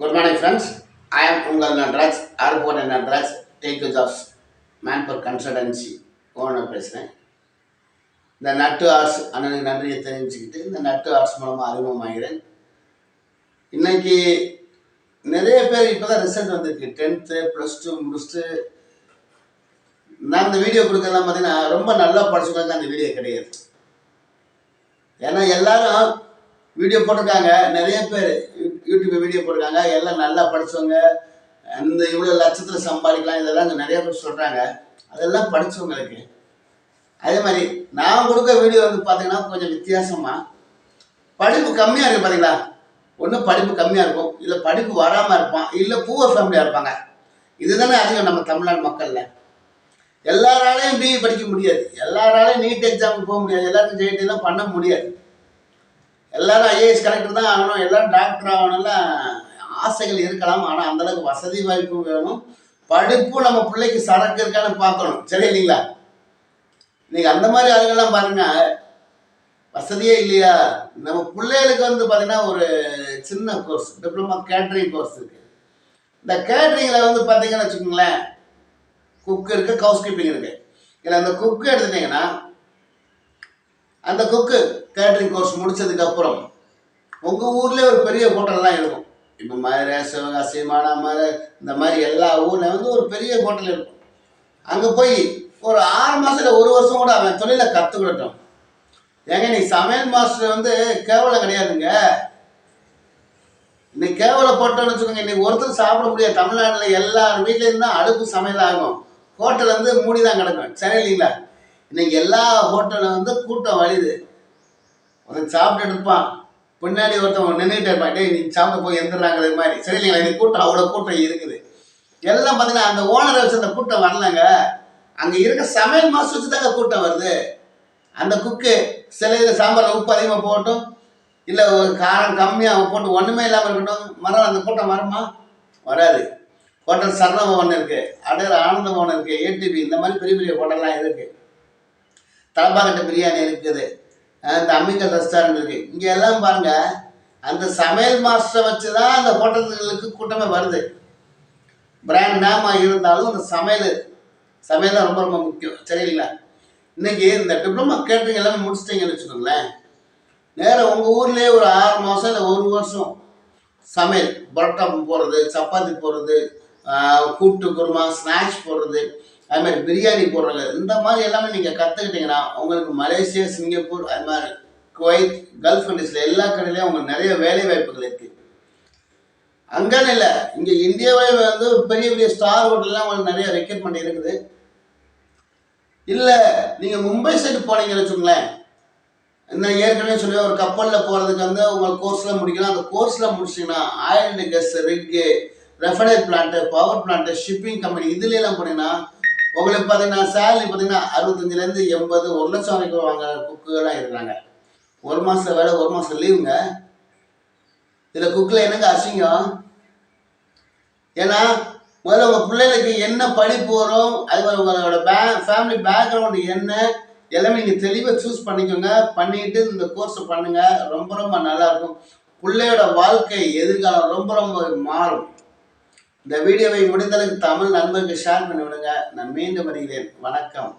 Good morning friends I am உங்கள் Natraj airport Natraj tech jobs manpower consultancy owner பேசுகிறேன் இந்த நட்டு arts அண்ணனுக்கு நன்றியை தெரிஞ்சுக்கிட்டு இந்த நட்டு ஆர்ட்ஸ் மூலமாக அறிமுகமாகிறேன். இன்னைக்கு நிறைய பேர் இப்போ தான் ரிசல்ட் வந்திருக்கு. டென்த்து ப்ளஸ் டூ முடிச்சுட்டு நான் இந்த வீடியோ கொடுக்கறதெல்லாம் பார்த்தீங்கன்னா ரொம்ப நல்லா படிச்சவங்களுக்கு அந்த வீடியோ கிடையாது. ஏன்னா எல்லாரும் வீடியோ போட்டிருக்காங்க நிறைய பேர் யூடியூப் வீடியோ போட்டிருக்காங்க. எல்லாம் நல்லா படிச்சவங்க. அந்த இவ்வளோ லட்சத்தில் சம்பாதிக்கலாம். இதெல்லாம் இங்க நிறைய பேர் சொல்கிறாங்க அதெல்லாம் படிச்சவங்களுக்கு. அதே மாதிரி நான் கொடுக்க வீடியோ வந்து பார்த்தீங்கன்னா கொஞ்சம் வித்தியாசமாக படிப்பு கம்மியாக இருக்குது பார்த்தீங்களா ஒன்றும் படிப்பு கம்மியாக இருக்கும். இல்லை படிப்பு வராமல் இருப்பான். இல்லை பூவர் ஃபேமிலியாக இருப்பாங்க. இதுதானே அதிகம் நம்ம தமிழ்நாடு மக்களில். எல்லாராலையும் பிஇ படிக்க முடியாது. எல்லாராலையும் நீட் எக்ஸாமுக்கு போக முடியாது. எல்லாருக்கும் ஜெயிட்டு எல்லாம் பண்ண முடியாது. எல்லாரும் ஐஏஎஸ் கலெக்டர் தான் ஆகணும். எல்லாரும் டாக்டர் ஆகணும்லாம் ஆசைகள் இருக்கலாம். ஆனால் அந்தளவுக்கு வசதி வாய்ப்பு வேணும். படிப்பு நம்ம பிள்ளைக்கு சரக்கு இருக்கான்னு பார்க்கணும். சரி இல்லைங்களா? நீங்க அந்த மாதிரி ஆளுகள்லாம் பாருங்க. வசதியே இல்லையா? நம்ம பிள்ளைகளுக்கு வந்து பார்த்தீங்கன்னா ஒரு சின்ன கோர்ஸ் டிப்ளமா கேட்ரிங் கோர்ஸ் இருக்கு. இந்த கேட்ரிங்கில் வந்து பார்த்தீங்கன்னு வச்சுக்கோங்களேன் குக் இருக்கு ஹவுஸ் கீப்பிங் இருக்கு. இதில் அந்த குக்கு எடுத்துட்டீங்கன்னா அந்த குக்கு கேட்ரிங் கோர்ஸ் முடிச்சதுக்கு அப்புறம் உங்கள் ஊர்லேயே ஒரு பெரிய ஹோட்டல்லாம் இருக்கும். இப்போ மதுரை சிவகாசி மானாமரை இந்த மாதிரி எல்லா ஊரில் வந்து ஒரு பெரிய ஹோட்டல் இருக்கும். அங்கே போய் ஒரு ஆறு மாதத்தில் ஒரு வருஷம் கூட அவன் தொழிலை கற்றுக்கிட்டோம் ஏங்க நீ சமையல் மாஸ்டர் வந்து கேவலம் கிடையாதுங்க. இன்னைக்கு கேவலம் போட்டோன்னு வச்சுக்கோங்க இன்னைக்கு ஒருத்தர் சாப்பிட முடியாது. தமிழ்நாட்டில் எல்லார் வீட்லேயும் தான் அடுப்பு சமையல் ஆகும். ஹோட்டல் வந்து மூடி தான் கிடக்கும். சரி இல்லைங்களா இன்னைக்கு எல்லா ஹோட்டலும் வந்து கூட்டம் வழியுது ஒருத்தன் சாப்பிட்டு இருப்பான் பின்னாடி ஒருத்தவங்க நின்றுட்டு இருப்பான். டேய் நீ சாப்பிட போய் எந்திராங்கிற மாதிரி. சரி இல்லைங்களா? இன்னைக்கு கூட்டம் அவ்வளோ கூட்டம் இருக்குது. எல்லாம் பார்த்தீங்கன்னா அந்த ஓனரை வச்சு அந்த கூட்டம் வரலங்க. அங்கே இருக்க சமையல் மாஸ்டர் வச்சு தாங்க கூட்டம் வருது. அந்த குக்கு சில இதில் சாம்பாரில் உப்பு அதிகமாக போட்டும் இல்லை ஒரு காரம் கம்மியாக போட்டு ஒன்றுமே இல்லாமல் இருக்கட்டும். மரம் அந்த கூட்டம் வருமா? வராது. ஹோட்டல் சரண பவன் இருக்குது அடையிற ஆனந்த பவன் இருக்குது ஏடிபி இந்த மாதிரி பெரிய பெரிய ஹோட்டல்லாம் இருக்குது தலப்பாக்கட்டு பிரியாணி இருக்குது. இந்த அம்மிக்கல் ரெஸ்டாரண்ட் இருக்குது இங்கே எல்லாம் பாருங்கள் அந்த சமையல் மாஸ்டரை வச்சு தான் அந்த ஹோட்டல்களுக்கு கூட்டமே வருது. பிராண்ட் நேமாக இருந்தாலும் அந்த சமையல் சமையல் தான் ரொம்ப ரொம்ப முக்கியம். சரிங்களா? இன்னைக்கு இந்த டிப்ளமா கேட்டரிங் எல்லாமே முடிச்சிட்டிங்கன்னு வச்சுக்கோங்களேன். நேராக உங்கள் ஊர்லேயே ஒரு ஆறு மாதம் இல்லை ஒரு வருஷம் சமையல். பரோட்டா போடுறது சப்பாத்தி போடுறது கூட்டு குருமா ஸ்நாக்ஸ் போடுறது. அது மாதிரி பிரியாணி போடுறது இந்த மாதிரி எல்லாமே நீங்கள் கற்றுக்கிட்டீங்கன்னா உங்களுக்கு மலேசியா சிங்கப்பூர் அது மாதிரி குவைத் கல்ஃப் கண்ட்ரீஸில் எல்லா கடையிலையும் உங்களுக்கு நிறைய வேலை வாய்ப்புகள் இருக்குது அங்கன்னு இல்லை இங்கே இந்தியாவே வந்து பெரிய பெரிய ஸ்டார் ஹோட்டல்லாம் உங்களுக்கு நிறைய ரெக்ரூட்மெண்ட் இருக்குது. இல்லை நீங்கள் மும்பை சைடு போனீங்கன்னு வச்சுக்கோங்களேன். இந்த ஏற்கனவே சொல்லி ஒரு கப்பலில் போகிறதுக்கு வந்து உங்கள் கோர்ஸ்லாம் முடிக்கலாம் அந்த கோர்ஸ்லாம் முடிச்சிங்கன்னா ஆயில் அண்ட் கேஸ் ரிக்கு ரெஃபனேட் plant power plant shipping company இதுல போனீங்கன்னா உங்களுக்கு பார்த்தீங்கன்னா சேலரி பார்த்தீங்கன்னா அறுபத்தஞ்சிலேருந்து எண்பது ஒரு லட்சம் வரைக்கும் வாங்க குக்குகளாக இருக்கிறாங்க. ஒரு மாதம் வேலை ஒரு மாதம் லீவுங்க இதில் குக்கில் என்னங்க அசிங்கம்? ஏன்னா முதல்ல உங்கள் பிள்ளைகளுக்கு என்ன படிப்பு வரும் அது மாதிரி உங்களோட பே ஃபேமிலி பேக்ரவுண்டு என்ன எல்லாமே நீங்கள் தெளிவாக சூஸ் பண்ணிக்கோங்க. பண்ணிட்டு இந்த கோர்ஸை பண்ணுங்க. ரொம்ப ரொம்ப நல்லா இருக்கும். பிள்ளையோட வாழ்க்கை எதிர்காலம் ரொம்ப ரொம்ப மாறும். இந்த வீடியோவை முடிந்தளவுக்கு தமிழ் நண்பர்கள் ஷேர் பண்ணி விடுங்க நான் மீண்டும் வருகிறேன். வணக்கம்.